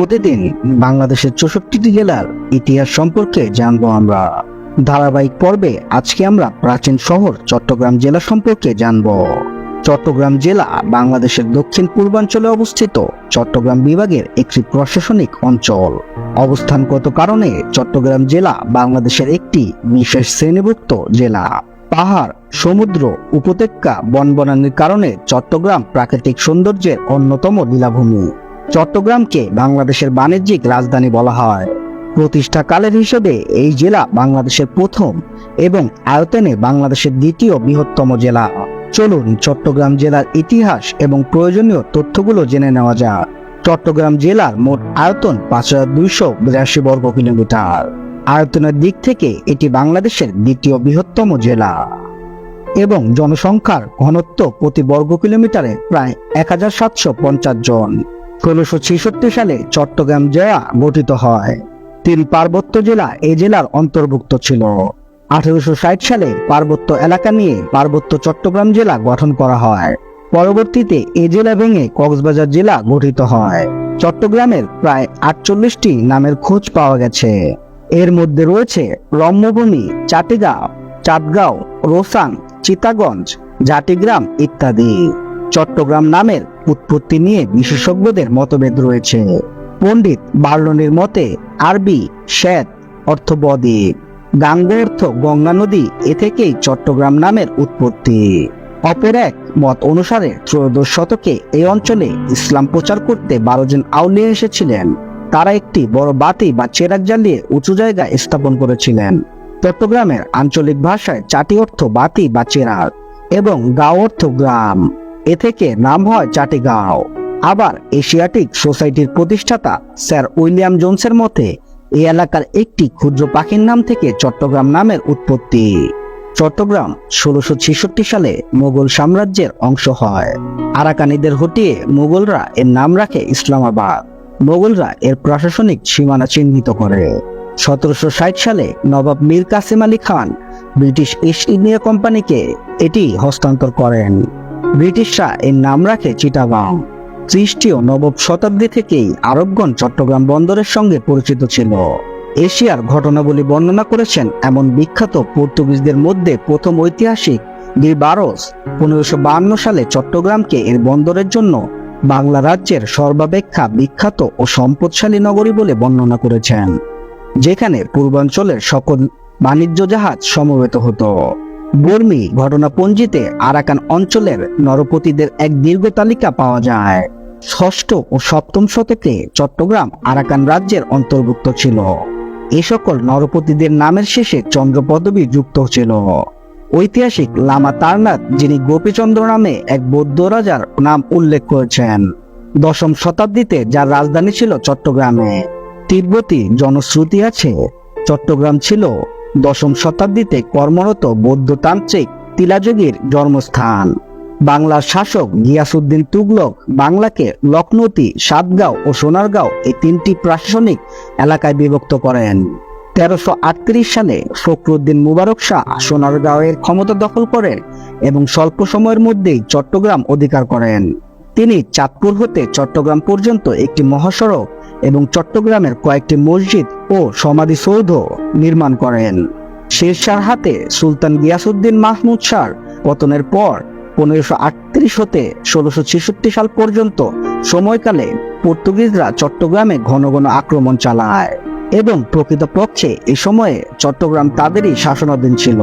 প্রতিদিন বাংলাদেশের চৌষট্টিটি জেলার ইতিহাস সম্পর্কে জানব আমরা। ধারাবাহিক পর্বে আজকে আমরা প্রাচীন শহর চট্টগ্রাম জেলা সম্পর্কে জানব। চট্টগ্রাম জেলা বাংলাদেশের দক্ষিণ পূর্বাঞ্চলে অবস্থিত চট্টগ্রাম বিভাগের একটি প্রশাসনিক অঞ্চল। অবস্থানগত কারণে চট্টগ্রাম জেলা বাংলাদেশের একটি বিশেষ শ্রেণীভুক্ত জেলা? পাহাড়, সমুদ্র, উপত্যকা, বনবনানির কারণে চট্টগ্রাম প্রাকৃতিক সৌন্দর্যের অন্যতম লীলাভূমি। চট্টগ্রামকে বাংলাদেশের বাণিজ্যিক রাজধানী বলা হয়। প্রতিষ্ঠাকালের হিসেবে এই জেলা বাংলাদেশের প্রথম এবং আয়তনে বাংলাদেশের দ্বিতীয় বৃহত্তম জেলা। চলুন চট্টগ্রাম জেলার ইতিহাস এবং প্রয়োজনীয় তথ্যগুলো জেনে নেওয়া যাক। চট্টগ্রাম জেলার মোট আয়তন পাঁচ হাজার দুইশো বিরাশি বর্গ কিলোমিটার। আয়তনের দিক থেকে এটি বাংলাদেশের দ্বিতীয় বৃহত্তম জেলা। এবং জনসংখ্যার ঘনত্ব প্রতি বর্গ কিলোমিটারে প্রায় এক হাজার সাতশো পঞ্চাশ জন। ষোলোশো সালে চট্টগ্রাম জেলা গঠিত হয়। তিন পার্বত্য জেলা এই জেলার অন্তর্ভুক্ত ছিল। আঠারোশো ষাট সালে পার্বত্য এলাকা নিয়ে পার্বত্য চট্টগ্রাম জেলা গঠন করা হয়। পরবর্তীতে এ জেলা ভেঙে কক্সবাজার জেলা গঠিত হয়। চট্টগ্রামের প্রায় আটচল্লিশটি নামের খোঁজ পাওয়া গেছে। এর মধ্যে রয়েছে রম্যভূমি, চাটিগাঁও, চাঁদগাঁও রোসাং চিতাগঞ্জ জাটিগ্রাম ইত্যাদি। চট্টগ্রাম নামের উৎপত্তি নিয়ে বিশেষজ্ঞদের মতভেদ রয়েছে। পণ্ডিত বার্লনির মতে, আরবি শ্বেত অর্থ বদ্বীপ। গাঙ্গ অর্থ গঙ্গা নদী, এ থেকেই চট্টগ্রাম নামের উৎপত্তি। অপের এক মত অনুসারে ত্রয়োদশ শতকে এই অঞ্চলে ইসলাম প্রচার করতে বারো জন আউলিয়া এসেছিলেন। তারা একটি বড় বাতি বা চেরাক জ্বালিয়ে উঁচু জায়গায় স্থাপন করেছিলেন। চট্টগ্রামের আঞ্চলিক ভাষায় চাটি অর্থ বাতি বা চেরাক এবং গাঁও অর্থ গ্রাম। এ থেকে নাম হয় চাটিগাঁও। আবার এশিয়াটিক সোসাইটির প্রতিষ্ঠাতা স্যার উইলিয়াম জোনসের মতে এই এলাকার একটি ক্ষুদ্র পাখির নাম থেকে চট্টগ্রাম নামের উৎপত্তি। চট্টগ্রাম ষোলোশো সালে মোগল সাম্রাজ্যের অংশ হয়। আরাকানিদের হটিয়ে মোগলরা এর নাম রাখে ইসলামাবাদ। মোগলরা এর প্রশাসনিক সীমানা চিহ্নিত করে। সতেরোশো ষাট সালে নবাব Mir Kasim Ali Khan British East India কোম্পানিকে এটি হস্তান্তর করেন। ব্রিটিশরা এর নাম রাখে চিটাগাং। খ্রিস্টীয় নবম শতাব্দী থেকেই আরবগণ চট্টগ্রাম বন্দরের সঙ্গে পরিচিত ছিল। এশিয়ার ঘটনাবলী বর্ণনা করেছেন এমন বিখ্যাত পর্তুগিজদের মধ্যে প্রথম ঐতিহাসিক ডি বারোস পনেরোশো সালে চট্টগ্রামকে এর বন্দরের জন্য বাংলা রাজ্যের সর্বাপেক্ষা বিখ্যাত ও সম্পদশালী নগরী বলে বর্ণনা করেছেন, যেখানে পূর্বাঞ্চলের সকল বাণিজ্য জাহাজ সমবেত হতো। বর্মি ঘটনাপঞ্জিতে আরাকান অঞ্চলের নরপতিদের এক দীর্ঘ তালিকা পাওয়া যায়। ষষ্ঠ ও সপ্তম শতকে চট্টগ্রাম আরাকান রাজ্যের অন্তর্ভুক্ত ছিল। এ সকল নরপতিদের নামের শেষে চন্দ্র পদবী যুক্ত ছিল। ঐতিহাসিক লামা তারনাথ, যিনি গোপীচন্দ্র নামে এক বৌদ্ধ রাজার নাম উল্লেখ করেছেন, দশম শতাব্দীতে যার রাজধানী ছিল চট্টগ্রামে। তিব্বতী জনশ্রুতি আছে, চট্টগ্রাম ছিল দশম শতাব্দীতে কর্মরত বৌদ্ধতান্ত্রিক তিলাযোগীর জন্মস্থান। বাংলার শাসক গিয়াসুদ্দিন তুগলক বাংলাকে লখনৌতি, সাতগাঁও ও সোনারগাঁও এই তিনটি প্রশাসনিক এলাকায় বিভক্ত করেন। তেরোশো আটত্রিশ সালে ফখরুদ্দিন মুবারক শাহ সোনারগাঁওয়ের ক্ষমতা দখল করেন এবং স্বল্প সময়ের মধ্যেই চট্টগ্রাম অধিকার করেন। তিনি চাঁদপুর হতে চট্টগ্রাম পর্যন্ত একটি মহাসড়ক চট্টগ্রামের কয়েকটি মসজিদ ও সমাধিসৌধ নির্মাণ করেন। শেরশাহর হাতে সুলতান গিয়াসুদ্দিন মাহমুদ শাহর পতনের পর পনেরোশো আটত্রিশ হতে ষোলোশো ছেষট্টি সাল পর্যন্ত সময়কালে পর্তুগিজরা চট্টগ্রামে ঘন ঘন আক্রমণ চালায় এবং প্রকৃতপক্ষে এ সময়ে চট্টগ্রাম তাদেরই শাসনাধীন ছিল।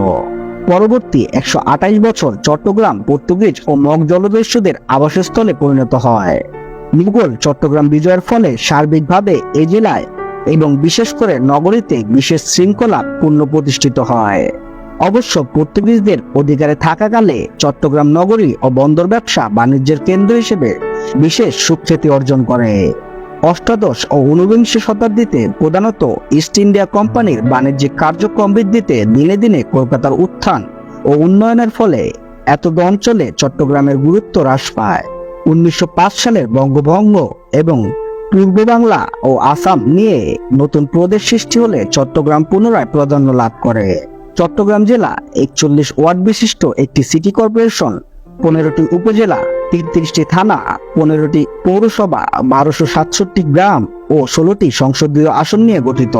পরবর্তী একশো বছর চট্টগ্রাম পর্তুগিজ ও মগ জলদস্যুদের আবাসস্থলে পরিণত হয়। মুঘল চট্টগ্রাম বিজয়ের ফলে সার্বিকভাবে এ জেলায় এবং বিশেষ করে নগরীতে বিশেষ শৃঙ্খলা পূর্ণ প্রতিষ্ঠিত হয়। অবশ্য পর্তুগিজদের অধিকারে থাকাকালে চট্টগ্রাম নগরী ও বন্দর ব্যবসা বাণিজ্যের কেন্দ্র হিসেবে বিশেষ সুখ্যাতি অর্জন করে। অষ্টাদশ ও ঊনবিংশ শতাব্দীতে প্রধানত ইস্ট ইন্ডিয়া কোম্পানির বাণিজ্যিক কার্যক্রম বৃদ্ধিতে দিনে দিনে কলকাতার উত্থান ও উন্নয়নের ফলে এতদ অঞ্চলে চট্টগ্রামের গুরুত্ব হ্রাস পায়। উনিশশো পাঁচ সালের বঙ্গভঙ্গ এবং পূর্ব বাংলা ও আসাম নিয়ে নতুন প্রদেশ সৃষ্টি হলে চট্টগ্রাম পুনরায় প্রাধান্য লাভ করে। চট্টগ্রাম জেলা একচল্লিশ ওয়ার্ড বিশিষ্ট একটি সিটি কর্পোরেশন, পনেরোটি উপজেলা তেত্রিশটি থানা, পনেরোটি পৌরসভা, বারোশো সাতষট্টি গ্রাম ও ষোলোটি সংসদীয় আসন নিয়ে গঠিত।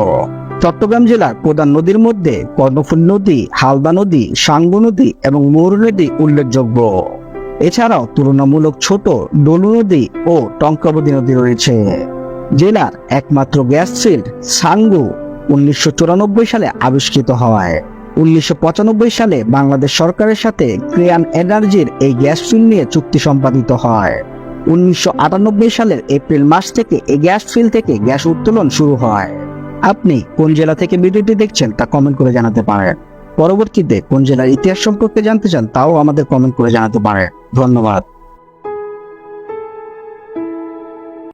চট্টগ্রাম জেলার প্রধান নদীর মধ্যে কর্ণফুল নদী, হালদা নদী, সাঙ্গু নদী এবং মৌর নদী উল্লেখযোগ্য। এছাড়াও তুলনামূলক ছোট ডলু নদী ও টঙ্কাবতী নদী রয়েছে। জেলার একমাত্র গ্যাস ফিল্ড সাঙ্গু উনিশশো চুরানব্বই সালে আবিষ্কৃত হয়। উনিশশো সালে বাংলাদেশ সরকারের সাথে ক্রিয়ান এনার্জির এই গ্যাস ফিল্ড নিয়ে চুক্তি সম্পাদিত হয়। উনিশশো আটানব্বই সালের এপ্রিল মাস থেকে এই গ্যাস ফিল্ড থেকে গ্যাস উত্তোলন শুরু হয়। আপনি কোন জেলা থেকে ভিডিওটি দেখছেন তা কমেন্ট করে জানাতে পারেন। পরবর্তীতে কোন জেলার ইতিহাস সম্পর্কে জানতে চান তাও আমাদের কমেন্ট করে জানাতে পারে ধন্যবাদ।